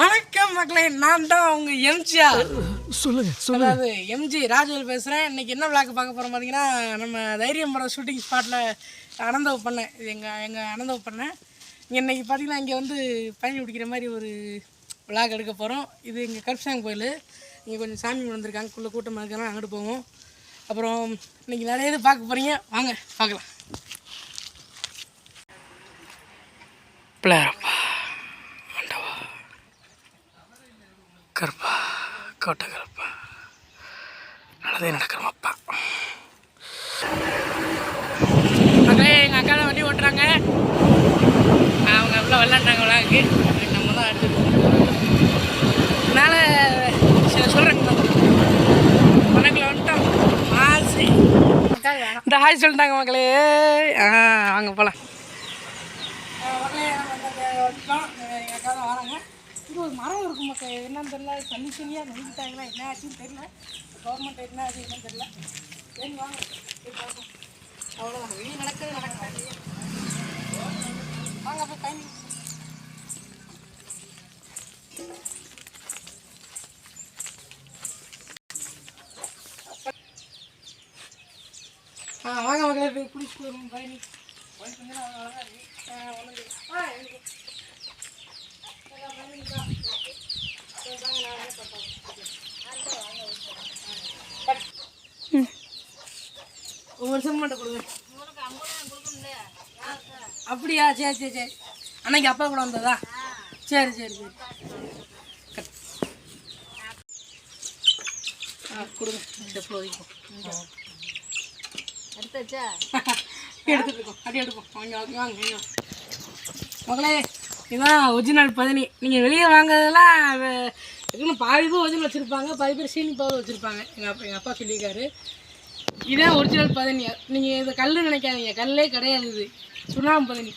வணக்கம் மக்களே நான் தான் உங்க எம்ஜிஆர். சொல்லுங்க அதாவது எம்ஜி ராஜவேல் பேசுகிறேன் இன்னைக்கு என்ன விளாக் பார்க்க போகிறோம் பார்த்தீங்கன்னா நம்ம தைரியம் படம் ஷூட்டிங் ஸ்பாட்டில் அனந்தவ பண்ணேன். இது எங்கள் எங்கள் அனந்தவ பண்ணேன். இன்னைக்கு பார்த்தீங்கன்னா இங்கே வந்து பயணி பிடிக்கிற மாதிரி ஒரு விளாக் எடுக்க போகிறோம் இது எங்கள் கருப்சாங் கோயில். இங்கே கொஞ்சம் சாமி வந்திருக்காங்க குள்ள கூட்டமாக இருக்கிறாங்க அங்கிட்டு போவோம். அப்புறம் இன்னைக்கு நிறைய இது பார்க்க போகிறீங்க வாங்க பார்க்கலாம். பிள்ளையாரப்பா. கோட்டை கருப்பா நல்லதே நடக்கிறோமப்பா மக்களே எங்கள் அக்கா தான் வண்டி ஓட்டுறாங்க அவங்க எவ்வளோ விளாண்டாங்க விளாக்கு நம்ம தான் எடுத்துருக்கோம் அதனால் சொல்கிறேங்க வணக்கம் வந்துட்டோம் ஆசை இந்த ஹாய் சொல்லிட்டாங்க மக்களே ஆ வாங்க போகலாம் மக்களே நம்ம எங்கள் அக்கா தான் வராங்க இது ஒரு மரம் இருக்கும் மக்கள். என்னன்னு தெரியல. தண்ணி தண்ணியாக நம்பிட்டாங்களா என்ன ஆச்சுன்னு தெரியல. கவர்மெண்ட் என்ன ஆச்சு என்னன்னு தெரியல. சரி வாங்க. அவ்வளோதான் வெளியே நடக்கிறது நடக்காது வாங்க போய் டைமிங் ஆ வாங்க மக்களே போய் குடிச்சிட்டு வருவோம். பயணி பயணி அப்படியா? சரி சரி சரி. அன்னைக்கு அப்பா கூட வந்ததா? சரி சரி சரி. கொடுங்க. இந்த ஃப்ளோ எடுத்தாச்சா? எடுத்துட்டு இருக்கோம் அப்படி எடுப்போம் வாங்க வாங்க வாங்க. மகளே. இதுதான் ஒரிஜினல் பதினி. நீங்கள் வெளியே வாங்குறதெல்லாம் இன்னும் பாதி பேர் ஒரிஜினல் வச்சுருப்பாங்க பாதி பேர் சீனி பவர் வச்சுருப்பாங்க. எங்கள் அப்பா எங்கள் அப்பா சொல்லியிருக்காரு. இதான் ஒரிஜினல் பதினி. நீங்கள் இதை கல் நினைக்காதீங்க. கல்லே கிடையாது இது. சுண்ணாம்பு பதினி.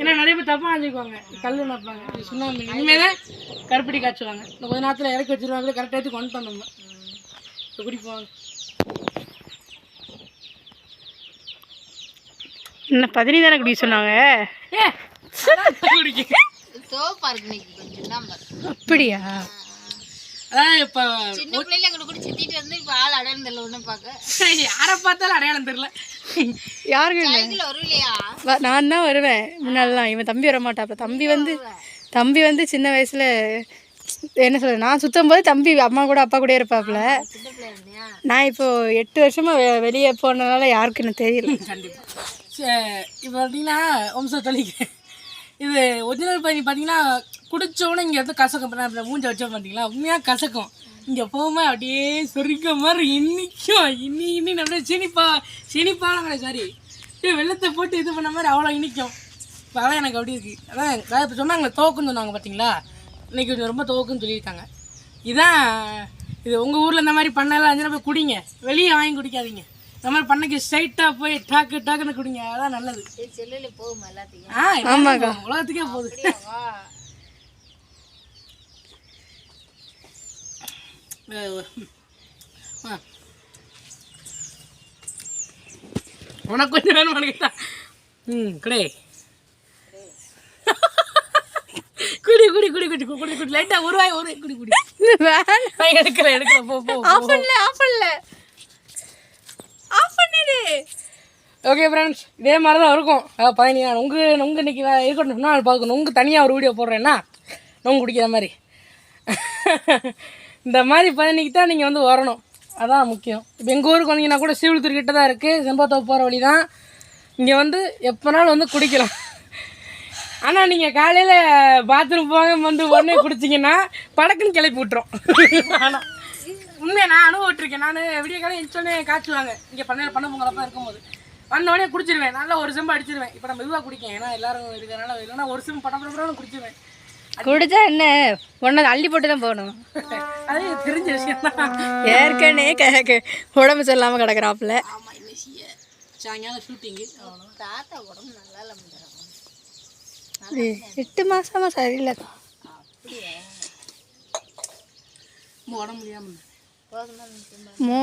ஏன்னா நிறைய பேர் தப்பாக நினச்சிக்குவாங்க கல் நினைப்பாங்க. இது சுண்ணாம்பு. இனிமேல் தான் கருப்பட்டி காய்ச்சுவாங்க. இந்த கொஞ்ச நேரத்தில் இறக்கி வச்சிருவாங்க கரெக்டாக எடுத்து கொண்டு இப்போ குடிப்போம் என்ன பதினி தானே குடி சொன்னாங்க? ஏ அப்படியா? அதான் இப்போ சின்ன பிள்ளைல எங்களை கூட சுத்திட்டு வந்து இப்ப ஆள் அடையாளம் தெரியல ஒண்ணு பாக்க யாரை பார்த்தாலும் அடையாளம் தெரியல. யாருக்கு சைக்கிள் வரும் இல்லையா வ- நான் தான் வருவேன். முன்னாடிலாம் இவன் தம்பி வர மாட்டாப்ல தம்பி வந்து தம்பி வந்து சின்ன வயசுல என்ன சொல்ற நான் சுத்தும் போது தம்பி அம்மா கூட அப்பா கூட இருந்தியா நான் இப்போ எட்டு வருஷமா வெ- வெளியே போனதால யாருக்கும் எனக்கு தெரியல கண்டிப்பாக இப்போ பார்த்தீங்கன்னா வம்ச தொழில் இது ஒரிஜினல் பயணி பார்த்தீங்கன்னா குடிச்ச இங்கே வந்து கசக்கும். இப்ப மூஞ்ச வச்சோம் பார்த்தீங்களா உண்மையாக கசக்கும். இங்கே போகும்போது அப்படியே சொரிக்க மாதிரி இன்னிக்கும் இன்னி இன்னி அப்படியே சினிப்பா சீனிப்பாலாம் சாரி வெள்ளத்தை போட்டு இது பண்ண மாதிரி அவ்வளோ இனிக்கும். இப்போ அதான் எனக்கு அப்படி இருக்குது அதான் இப்போ சொன்னாங்க தோக்குன்னு சொன்னாங்க பார்த்தீங்களா இன்னைக்கு கொஞ்சம் ரொம்ப தோக்குன்னு சொல்லியிருக்காங்க. இதான் இது உங்கள் ஊரில் இந்த மாதிரி பண்ணலாம் அஞ்சு போய் குடிங்க. வெளியே வாங்கி குடிக்காதீங்க. இந்த மாதிரி பண்ணைக்கு ஸ்ட்ரைட்டாக போய் டாக்கு டாக்குன்னு குடிங்க. அதான் நல்லது. செல்லுல போகுமா எல்லாத்தையும். ஆ ஆமாக்கா. உலகத்துக்கே போகுது. உனக்கு கொஞ்சம் வேணும் கேட்டா ம் கடை. குடி குடி குடி குடி குடி குடி. லைட்டாக ஒரு வாய் ஒரு குடி குடி. எடுக்கல எடுக்கல போ போ ஆஃப் பண்ணல ஆஃப் பண்ணல ஆஃப் ஓகே ஃப்ரெண்ட்ஸ் இதே மாதிரி தான் இருக்கும் அதாவது பதினி உங்கள் உங்கள் இன்னைக்கு நான் இருக்கட்டும் பார்க்கணும். உங்கள் தனியாக ஒரு வீடியோ போடுறேன்னா நோங்க குடிக்கிற மாதிரி. இந்த மாதிரி பதினிக்கு தான் நீங்கள் வந்து வரணும். அதான் முக்கியம். இப்போ எங்கள் ஊருக்கு வந்தீங்கன்னா கூட சீவிழுத்தூர் கிட்ட தான் இருக்குது செம்பத்தோப்பு போகிற வழி தான் இங்கே வந்து எப்போனாலும் வந்து குடிக்கலாம். ஆனால் நீங்கள் காலையில் பாத்ரூம் போக வந்து உடனே குடிச்சிங்கன்னா படக்குன்னு கிளப்பி விட்டுரும். ஆனால் உண்மையை நான் அனுபவிட்டுருக்கேன் நான் விடிய காலையில் எந்தோடனே காய்ச்சுவாங்க. இங்கே பண்ணையில் பண்ண பொங்கலப்பா இருக்கும்போது. வந்த உடனே குடிச்சிருவேன். நல்லா ஒரு செம்பு அடிச்சிருவேன். இப்போ நம்ம மெதுவாக குடிக்கேன். ஏன்னா எல்லாரும் இருக்கிறனால இல்லைன்னா ஒரு செம்பு படம் படம் குடிச்சிருவேன். குடிச்சா என்ன? ஒன்று அள்ளி போட்டு தான் போகணும் அது தெரிஞ்ச விஷயம் தான். ஏற்கனவே க- க- உடம்பு சரியில்லாமல் கிடக்குறாப்புல. சாயங்காலம் ஷூட்டிங்கு தாத்தா உடம்பு நல்லா இல்ல எட்டு மாசமா அப்படியே? உடம்பு முடியாமல். மோ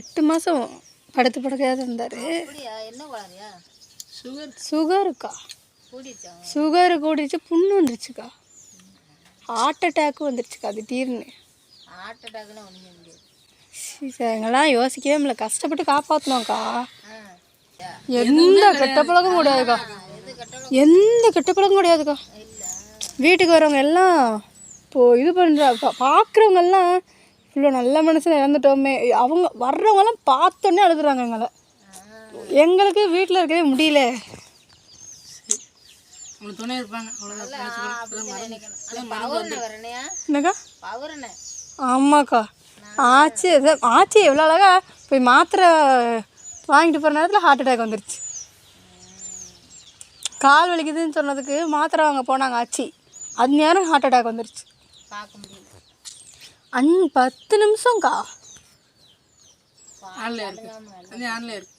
எட்டு மாதம் படுத்து படுக்கையாக இருந்தார். சுகருக்கா கூடிச்சா சுகரு. கூடிச்சு புண்ணு வந்துருச்சுக்கா. ஹார்ட் அட்டாக்கும் வந்துருச்சுக்கா திடீர்னு. ஹார்ட் அட்டாக்லாம் ஒன்றும் முடியாது எங்கெல்லாம் யோசிக்கவே முடியல. கஷ்டப்பட்டு காப்பாற்றினோம்க்கா ஆ எந்த கெட்ட பழக்கம் கிடையாதுக்கா. எந்த கெட்ட பழக்கம் கிடையாதுக்கா. இல்லை. வீட்டுக்கு வரவங்க எல்லாம் இப்போ இது பண்ணுற பார்க்குறவங்க எல்லாம் இவ்வளோ நல்ல மனுஷனை இறந்துட்டோமே. அவங்க வர்றவங்கெல்லாம் பார்த்தோன்னே அழுகுறாங்க எங்களை. எங்களுக்கு வீட்டில் இருக்கவே முடியல. துணை இருப்பாங்க. என்னக்கா? ஆமாக்கா. ஆச்சி ஆச்சி எவ்வளோ அழகா. போய் மாத்திரை வாங்கிட்டு போகிற நேரத்தில் ஹார்ட் அட்டாக் வந்துருச்சு. கால் வலிக்குதுன்னு சொன்னதுக்கு மாத்திரை வாங்க போனாங்க ஆச்சி. அது நேரம் ஹார்ட் அட்டாக் வந்துருச்சு. பார்க்க முடியல. அன் பத்து நிமிஷம்க்கா. ஆன்லைன் இருக்கு. அது ஆன்லைன் இருக்கு.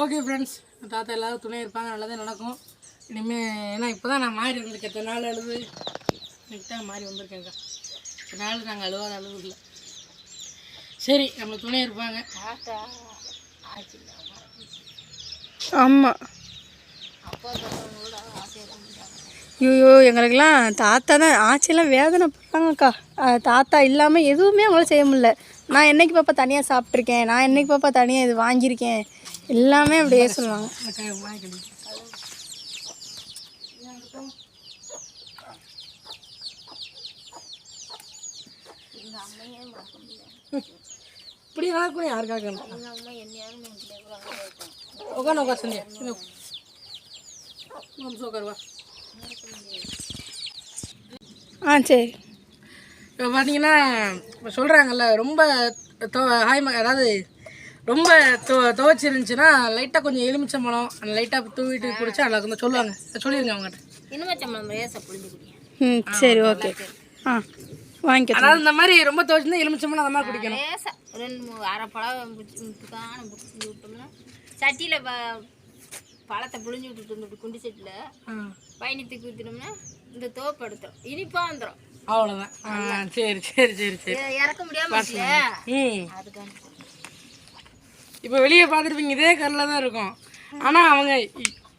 ஓகே ஃப்ரெண்ட்ஸ் தாத்தா எல்லாரும் துணை இருப்பாங்க. நல்லதே நடக்கும். இனிமேல் ஏன்னா இப்போ தான் நான் மாறி இருந்திருக்கேன் எத்தனை நாள் அழுது? இன்னைக்கு தான் மாறி வந்திருக்கேங்க்கா இத்தனை நாள் நாங்கள் அழுவாத அழுவதில்ல சரி நம்மளுக்கு துணை இருப்பாங்க. ஆமாம் அப்பா பசங்க கூட ஆசையாக முடியாது ஐயோ எங்களுக்கெல்லாம் தாத்தா தான் ஆச்சியெல்லாம் வேதனை போடுறாங்கக்கா தாத்தா இல்லாமல் எதுவுமே அவங்களால செய்ய முடியல. நான் என்னைக்கு பாப்பா தனியாக சாப்பிட்ருக்கேன் நான் என்னைக்கு பாப்பா தனியாக இது வாங்கியிருக்கேன்? எல்லாமே அப்படியே சொல்லுவாங்க. அந்த கை வாங்கி இப்படி நடக்கும் யாருக்காக எங்கள் உட்காந்து உட்காந்து சந்தியா நிமிஷம் உட்காருவா ஆ சரி. இப்போ பார்த்தீங்கன்னா இப்போ சொல்கிறாங்கல்ல ரொம்ப தொ ஹாய் ம அதாவது ரொம்ப தொ துவைச்சிருந்துச்சுன்னா லைட்டாக கொஞ்சம் எலுமிச்சம்பழம் அந்த லைட்டாக தூவிட்டு குடிச்சா நல்லா இருக்கும் சொல்லுவாங்க. சொல்லிடுங்க அவங்ககிட்ட. புழிஞ்சு குடிங்க. ம் சரி ஓகே ஆ வாங்கிக்க அதாவது இந்த மாதிரி ரொம்ப துவைச்சிருந்தா எலுமிச்சம்பழம் அந்த மாதிரி குடிக்கணும். லேசா. ரெண்டு அரை பழம் சட்டியில் பழத்தை புழிஞ்சு விட்டுட்டு இருந்துட்டு குண்டு சட்டியில் ஆ. பயணி தூக்கி ஊற்றினோம்னா இந்த தோப்பு எடுத்துரும். இனிப்பாக வந்துடும் அவ்வளோதான் சரி சரி சரி சரி. இறக்க முடியாம அதுக்கான இப்போ வெளியே பார்த்துருப்பீங்க இதே கல்லில் தான் இருக்கும். ஆனால் அவங்க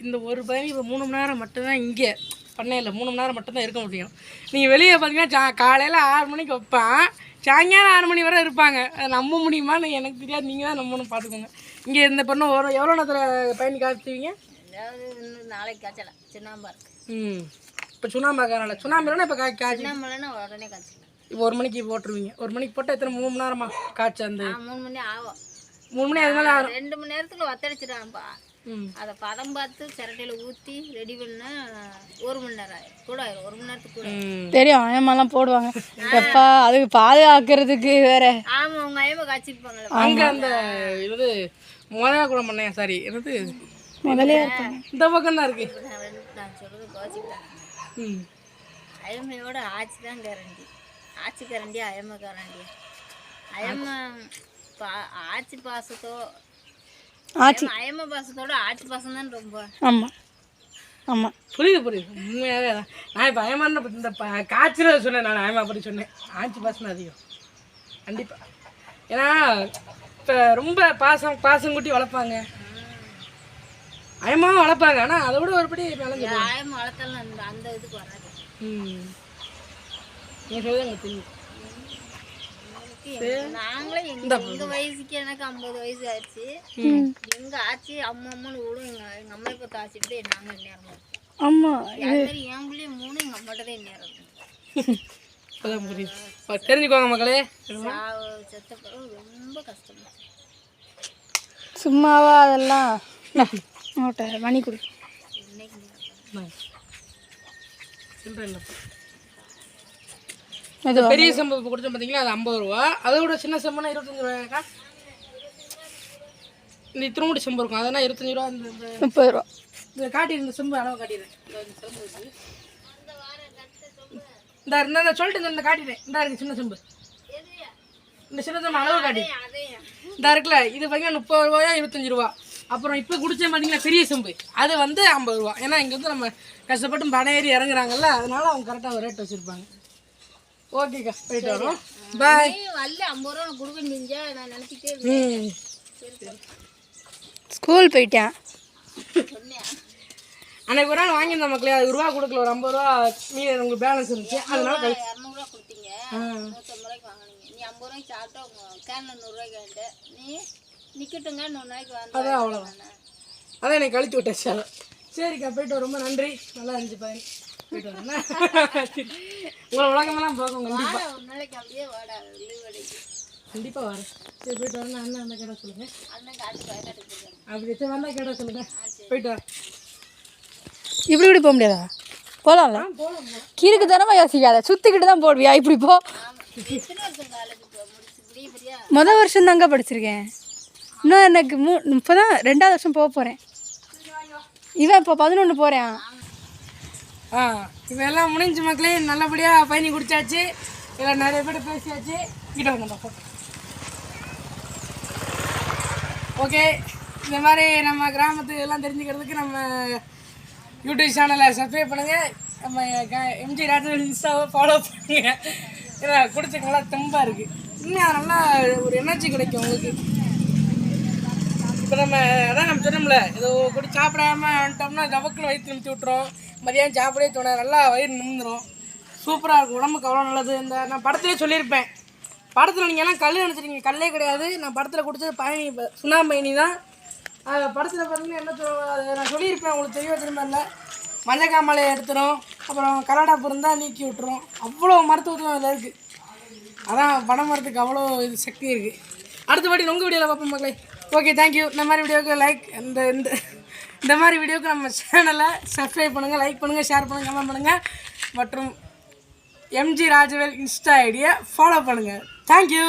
இந்த ஒரு பையன் இப்போ மூணு மணி நேரம் மட்டும்தான் இங்கே. பண்ணையில் மூணு மணி நேரம் மட்டும்தான் இருக்க முடியும். நீங்கள் வெளியே பார்த்தீங்கன்னா சா காலையில் ஆறு மணிக்கு வைப்பான். சாயங்காலம் ஆறு மணி வரை இருப்பாங்க. அதை நம்ப முடியுமான்னு எனக்கு தெரியாது. நீங்கள் தான் நம்பணும் பார்த்துக்கோங்க இங்கே இந்த பொண்ணு ஒரு எவ்வளோ நேரத்தில் பயணி இன்னும் நாளைக்கு காய்ச்சலாம் சின்னாம்பா இருக்கு. ம். இப்போ சுண்ணாம்பு இப்போ கா காய்ச்சி சின்னாம்பழம்னா உடனே காய்ச்சலாம் இப்போ ஒரு மணிக்கு போட்டுருவீங்க. ஒரு மணிக்கு போட்டால் எத்தனை மூணு மணி நேரமா காய்ச்சி அந்த ஆ மூணு மணி ஆகும். மூணு மணி அது மேலே ஆகும். ரெண்டு மணி நேரத்துல வத்தடிச்சிடாம்பா ம். அதை பதம் பார்த்து சிரட்டையில் ஊற்றி ரெடி பண்ணா ஒரு மணி நேரம் கூட ஆயிரும். ஒரு மணி நேரத்துக்கு கூட தெரியும் ஆயமாலாம் போடுவாங்க. எப்பா அதுக்கு பாதுகாக்கிறதுக்கு வேற. ஆமா உங்க ஐயமா காய்ச்சிருப்பாங்கல்ல. அங்கே அந்த இது முதல்ல கூட பண்ணேன் சாரி என்னது? முதலே இருப்பாங்க. இந்த பக்கம் தான் இருக்கு. நான் சொல்றது ம். அயமையோட ஆச்சி தான் கேரண்டி ஆச்சி கேரண்டி அயம கேரண்டி அயம பா ஆச்சி பாசத்தோ ஆச்சி அயம பாசத்தோட ஆச்சி பாசம் தான் ரொம்ப. ஆமாம் ஆமாம் புரியுது புரியுது. உண்மையாகவே தான் நான் இப்போ அயமான இந்த காய்ச்சல சொன்னேன் நான் அயமா பற்றி சொன்னேன். ஆஞ்சி பாசம் அதிகம். கண்டிப்பாக ஏன்னா இப்போ ரொம்ப பாசம் பாசம் கூட்டி வளர்ப்பாங்க. அயமாவும் வளர்ப்பாங்க. ஆனால் அதை விட ஒருபடி விளைஞ்சு அயம வளர்த்தாலும் அந்த அந்த இதுக்கு வராது. ம். நீங்கள் சொல்லுங்க எனக்கு தெரியும் எங்களுக்கு நாங்களே எங்க எங்க வயசுக்கு எனக்கு ஐம்பது வயசு ஆயிடுச்சு எங்க ஆச்சி அம்மா அம்மான்னு விடும் எங்க எங்க அம்மா இப்போ தாச்சிட்டு நாங்க நேரம் மாதிரி என் பிள்ளைய மூணு எங்க அம்மாட்ட தான் நேரம். தெரிஞ்சுக்கோங்க மக்களே. ரொம்ப கஷ்டம் சும்மாவா அதெல்லாம்? நோட்டை மணி கொடு. பெரிய சம்பு கொடுத்தோம் பார்த்தீங்களா அது ஐம்பது ரூபா. அதோட சின்ன சம்புனா இருபத்தஞ்சு ரூபாய்க்கா இந்த இத்தினோடு செம்பு இருக்கும். அதெல்லாம் இருபத்தஞ்சு ரூபா. இந்த முப்பது ரூபா. இந்த காட்டி இந்த செம்பு அளவு காட்டிடுறேன் இந்த இந்த செம்பு இருக்கு இந்த இந்த இந்த சொல்லிட்டு இந்த- இந்த காட்டிட்டேன் இந்த இருக்கு சின்ன செம்பு. இந்த சின்ன செம்பு அளவு காட்டி. இந்த இருக்குல்ல இது பார்த்தீங்கன்னா முப்பது ரூபாயா இருபத்தஞ்சு ரூபா. அப்புறம் இப்போ குடிச்சேன் பார்த்தீங்களா பெரிய செம்பு. அது வந்து ஐம்பது ரூபா. ஏன்னா இங்கே வந்து நம்ம கஷ்டப்பட்டு படம் ஏறி இறங்குறாங்கல்ல அதனால அவங்க கரெக்டாக ஒரு ரேட் வச்சுருப்பாங்க. ஓகேக்கா போயிட்டு வரோம். பாய் நீ வரல ஐம்பது ரூபா நான் கொடுக்க செஞ்சா நான் நினச்சிட்டே ம். ஸ்கூல் போயிட்டேன். அன்னைக்கு ஒரு நாள் வாங்கியிருந்தோம் மக்களே அது ரூபா கொடுக்கல ஒரு ஐம்பது ரூபா மீதி உங்களுக்கு பேலன்ஸ் இருந்துச்சு. அதனால நூற்றம்பது ரூபாய்க்கு வாங்கினீங்க. நீ ஐம்பது ரூபாய்க்கு சாப்பிட்டா உங்கள் கேனில் நூறுரூவாய்க்கு நீ நிற்கட்டுங்க நூறு நாளைக்கு அதான் வந்து அவ்வளோதான் அதான் எனக்கு கழித்து அதை சரிக்கா போயிட்டு ரொம்ப நன்றி. நல்லா இருந்துச்சு பாரு. போயிட்டு வரேன் உங்களை உலகமெல்லாம் பார்க்கும் கண்டிப்பாக ஒரு நாளைக்கு அப்படியே வாடா லீவ் அடிக்கு. கண்டிப்பாக வரேன். சரி போயிட்டு வரேன் அண்ணன் அந்த கேட்ட சொல்லுங்கள் அண்ணன் காட்டு அப்படி சரி வந்தால் கேட்ட சொல்லுங்கள் போயிட்டு வரேன் இப்படி இப்படி போக முடியாதா? போகலாம்ல கீருக்கு தானே யோசிக்காத. சுற்றிக்கிட்டு தான் போடுவியா? இப்படி போ. மொதல் வருஷம் தாங்க படிச்சிருக்கேன். இன்னும் எனக்கு மூ இப்போ தான் ரெண்டாவது வருஷம் போக போகிறேன் இவன் இப்போ பதினொன்று போகிறேன் ஆ இப்போ எல்லாம் முடிஞ்சு மக்களே நல்லபடியாக பயணி குடிச்சாச்சு. இதில் நிறைய பேர் பேசியாச்சு. கிட்ட வந்துடும் ஓகே இந்த மாதிரி நம்ம கிராமத்து எல்லாம் தெரிஞ்சுக்கிறதுக்கு நம்ம யூடியூப் சேனலை சப்ஸ்கிரைப் பண்ணுங்கள் நம்ம எம்ஜி ராஜன் இன்ஸ்டாவை ஃபாலோ பண்ணுங்கள் ஏன்னா குடிச்ச நல்லா தெம்பாக இருக்குது இன்னும் நல்லா ஒரு எனர்ஜி கிடைக்கும் உங்களுக்கு. இப்போ நம்ம அதான் நம்ம சொன்னோம்ல ஏதோ கூட சாப்பிடாம வந்துட்டோம்னா கவக்குன்னு வயிற்று நிமிச்சு விட்டுரும். மதியானம் சாப்பிடவே தோணாது. நல்லா வயிறு நிமிந்துடும் சூப்பராக இருக்கும். உடம்புக்கு அவ்வளோ நல்லது. இந்த நான் படத்துலேயே சொல்லியிருப்பேன். படத்தில் நீங்கள் எல்லாம் கல் நினச்சிருக்கீங்க. கல்லே கிடையாது. நான் படத்தில் குடிச்சது பயணி சுண்ணாம்பயணி தான். படத்தில் பார்த்தீங்கன்னா என்ன சொல்லுவோம் அதை நான் சொல்லியிருப்பேன் உங்களுக்கு தெரிய திரும்ப இல்லை மஞ்சக்காமலை எடுத்துரும் அப்புறம் கரடா பிறந்தால் நீக்கி விட்டுரும். அவ்வளோ மருத்துவத்துவம் அதில் இருக்குது அதான் படம் வரதுக்கு அவ்வளோ இது சக்தி இருக்குது அடுத்தபடி உங்கள் வீடியோவில் பார்ப்போம் மக்களே. ஓகே தேங்க்யூ இந்த மாதிரி வீடியோக்கு லைக் இந்த இந்த இந்த மாதிரி வீடியோக்கு நம்ம சேனலை சப்ஸ்கிரைப் பண்ணுங்கள் லைக் பண்ணுங்கள் ஷேர் பண்ணுங்கள் கமெண்ட் பண்ணுங்கள் மற்றும் எம்ஜி ராஜவேல் இன்ஸ்டா ஐடியை ஃபாலோ பண்ணுங்கள் தேங்க்யூ